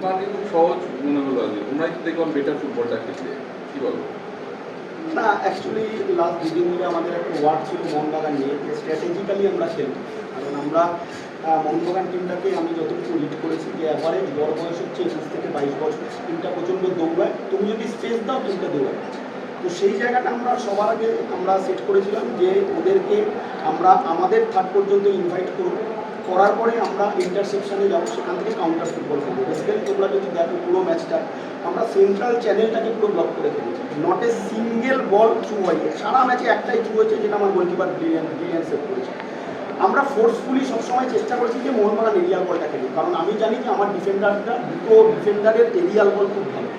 মোহনবাগানকে খুব সহজ মনে হলো আজকে ওনাই তো দেখলাম বেটার ফুটবলটা খেলছে কি বলো? না অ্যাকচুয়ালি লাস্ট দুদিন ধরে আমাদের একটা ওয়ার্ড ছিল মোহনবাগান নিয়ে। স্ট্র্যাটেজিক্যালি আমরা খেলব কারণ আমরা আহ, মোহনবাগান টিমটাকে আমি যতটুকু লিড করেছি যে অ্যাভারেজ বড় বয়স হচ্ছে একুশ থেকে বাইশ বছর টিমটা প্রচণ্ড দৌড়ায়। তুমি যদি স্পেস দাও টিমটা দৌড়ায়। তো সেই জায়গাটা আমরা সবার আগে আমরা সেট করেছিলাম যে ওদেরকে আমরা আমাদের থার্ড পর্যন্ত ইনভাইট করব। করার পরে আমরা ইন্টারসেপশনে যাব, সেখান থেকে কাউন্টার ফুটবল খেলব। বেসিক্যালি তোমরা যদি দেখো পুরো ম্যাচটা আমরা সেন্ট্রাল চ্যানেলটাকে পুরো ব্লক করে ফেলেছি। Not a single ball through হয়ে সারা ম্যাচে একটাই থ্রু হয়েছে যেটা আমার গোলকিপার ব্রিলিয়ান ব্রিলিয়ান সেভ করেছে। আমরা ফোর্সফুলি সবসময় চেষ্টা করেছি যে মোহনবাগান এরিয়াল বলটা খেলি কারণ আমি জানি যে আমার ডিফেন্ডারটা দুটো ডিফেন্ডারের এরিয়াল বল খুব ভালো।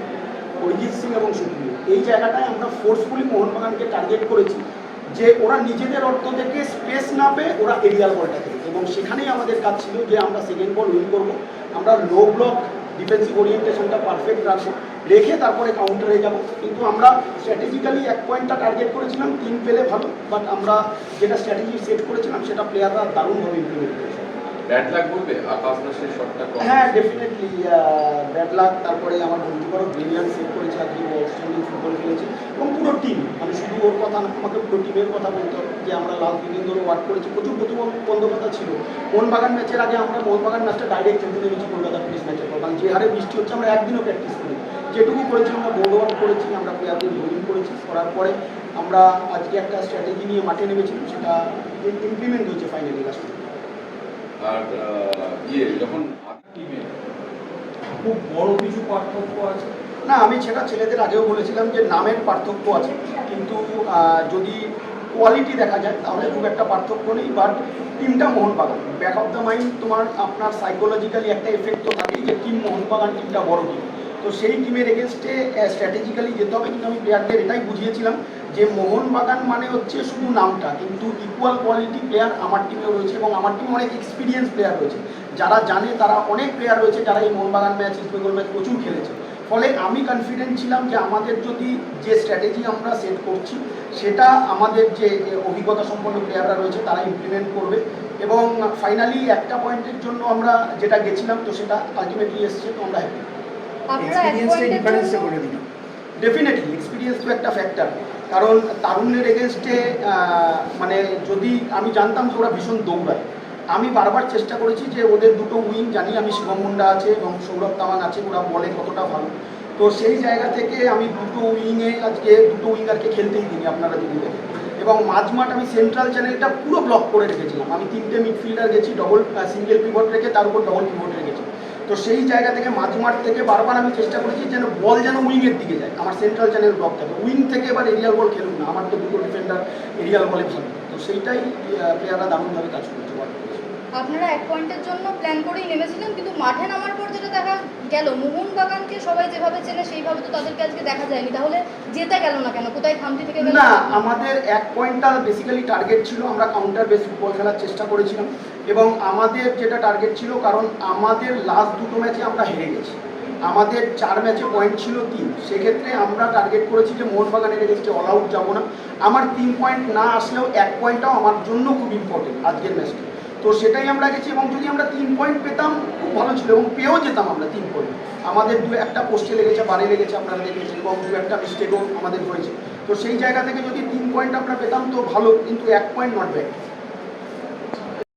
অরিজিৎ সিং এবং সুপ্রিয়। এই জায়গাটায় আমরা ফোর্সফুলি মোহনবাগানকে টার্গেট করেছি। যে ওরা নিজেদের অর্থ থেকে স্পেস না পেয়ে ওরা এরিয়াল বলটা খেলে এবং সেখানেই আমাদের কাজ ছিল যে আমরা সেকেন্ড বল উইন করব। আমরা লো ব্লক ডিফেন্সিভ ওরিয়েন্টেশনটা পারফেক্ট রাখব। রেখে তারপরে কাউন্টারে যাব। কিন্তু আমরা স্ট্র্যাটেজিক্যালি এক পয়েন্টটা টার্গেট করেছিলাম তিন পেলে ভালো। বাট আমরা যেটা স্ট্র্যাটেজি সেট করেছিলাম সেটা প্লেয়াররা দারুণভাবে ইমপ্লিমেন্ট করেছে। বলবে? আকাশ দাসের শটটা হ্যাঁ ডেফিনেটলি ব্যাড লাক তারপরে আমার গোলকিপারও ব্রিলিয়ান সেভ করেছে আজকে ও আউটস্ট্যান্ডিং ফুটবল খেলেছে। এবং ওর কথা না আমাকে পুরো টিমের কথা বলতে হবে যে আমরা লাস্ট দুদিন ধরে ওয়ার্ক করেছি প্রচুর প্রতিবন্ধকতা ছিল। মোহনবাগান ম্যাচের আগে আমরা মোহনবাগান ম্যাচটা ডাইরেক্ট খেলতে নেমেছি কলকাতা পুলিশ ম্যাচের পর কারণ যে হারে বৃষ্টি হচ্ছে আমরা একদিনও প্র্যাকটিস করি যেটুকু করেছি আমরা বোর্ড ওয়ার্ক করেছি আমরা প্লেয়ারদের বোলিং করেছি করার পরে আমরা আজকে একটা স্ট্র্যাটেজি নিয়ে মাঠে নেমেছিলাম সেটা ইমপ্লিমেন্ট হয়েছে ফাইনালি লাস্ট আর ইয়ে যখন টিমে খুব বড় কিছু পার্থক্য আছে। না, আমি সেটা ছেলেদের আগেও বলেছিলাম যে নামের পার্থক্য আছে, কিন্তু যদি কোয়ালিটি দেখা যায়, তাহলে খুব একটা পার্থক্য নেই বাট টিমটা Mohun Bagan. Back of the mind তোমার, আপনার সাইকোলজিক্যালি একটা এফেক্ট তো থাকেই যে টিম মোহনবাগান টিমটা বড় টিম তো সেই টিমের এগেনস্টে স্ট্র্যাটেজিক্যালি যেতে হবে কিন্তু আমি প্লেয়ারদের এটাই বুঝিয়েছিলাম যে মোহনবাগান মানে হচ্ছে শুধু নামটা, কিন্তু ইকুয়াল কোয়ালিটি প্লেয়ার আমার টিমেও রয়েছে এবং আমার টিমে অনেক এক্সপিরিয়েন্স প্লেয়ার রয়েছে। যারা জানে তারা অনেক প্লেয়ার রয়েছে, যারা এই Mohun Bagan match east Bengal match প্রচুর খেলেছে। ফলে আমি কনফিডেন্ট ছিলাম যে আমাদের যদি যে স্ট্র্যাটেজি আমরা সেট করছি সেটা আমাদের যে অভিজ্ঞতা সম্পন্ন প্লেয়াররা রয়েছে তারা ইমপ্লিমেন্ট করবে। এবং ফাইনালি একটা পয়েন্টের জন্য আমরা যেটা গেছিলাম তো সেটা আলটিমেটলি এসছে তো আমরা ডেফিনেটলি এক্সপিরিয়েন্স তো একটা ফ্যাক্টর কারণ তারুণ্যের এগেনস্টে মানে যদি আমি জানতাম যে ওরা ভীষণ দৌড়ায় আমি বারবার চেষ্টা করেছি যে ওদের দুটো উইং জানি আমি শিবম মুন্ডা আছে এবং সৌরভ তাওয়াং আছে, ওরা বলে কতটা ভালো। তো সেই জায়গা থেকে আমি দুটো উইংয়ে আজকে দুটো উইঙ্গারকে খেলতেই দিই আপনারা যদি দেখেন। এবং মাঝমাঠ আমি সেন্ট্রাল চ্যানেলটা পুরো ব্লক করে রেখেছিলাম। আমি তিনটে মিডফিল্ডার গেছি ডবল সিঙ্গেল পিভট রেখে তার উপর ডবল পিভট রেখেছি। তো সেই জায়গা থেকে মাঝমাঠ থেকে বারবার আমি চেষ্টা করেছি যেন বল যেন উইংয়ের দিকে যায়, আমার সেন্ট্রাল চ্যানেল ব্লক থাকে। উইং থেকে এবার এরিয়াল বল খেলুন না, আমার তো দুটো ডিফেন্ডার এরিয়াল বলে খেলুন তো সেইটাই প্লেয়াররা দারুণভাবে কাজ পারে আপনারা এক পয়েন্টের জন্য প্ল্যান করেই নেমেছিলেন, কিন্তু মাঠে নামার পর যেটা দেখা গেল, মোহনবাগানকে সবাই যেভাবে চেনে সেইভাবে তো তাদেরকে আজকে দেখা যায়নি। তাহলে যেতে গেল না কেন? কোথায় খামতি থেকে গেল? না, আমাদের এক পয়েন্টটা বেসিক্যালি টার্গেট ছিল, আমরা কাউন্টার বেস ফুটবল খেলার চেষ্টা করেছিলাম। এবং আমাদের যেটা টার্গেট ছিল, কারণ আমাদের লাস্ট দুটো ম্যাচে আমরা হেরে গেছি। আমাদের চার ম্যাচে পয়েন্ট ছিল তিন। সেক্ষেত্রে আমরা টার্গেট করেছি যে মোহনবাগানের এগেনস্টে অল আউট যাব না। আমার তিন পয়েন্ট না আসলেও এক পয়েন্টটাও আমার জন্য খুব ইম্পর্টেন্ট আজকের ম্যাচটা তো সেটাই আমরা গেছি এবং যদি আমরা তিন পয়েন্ট পেতাম, খুব ভালো ছিল এবং পেয়েও যেতাম আমরা তিন পয়েন্ট আমাদের দু একটা পোস্টে লেগেছে, বারে লেগেছে, আপনারা দেখেছেন, এবং দু একটা মিস্টেকও আমাদের হয়েছে। তো সেই জায়গা থেকে যদি তিন পয়েন্ট আমরা পেতাম, তো ভালো, কিন্তু এক পয়েন্ট নট ব্যাড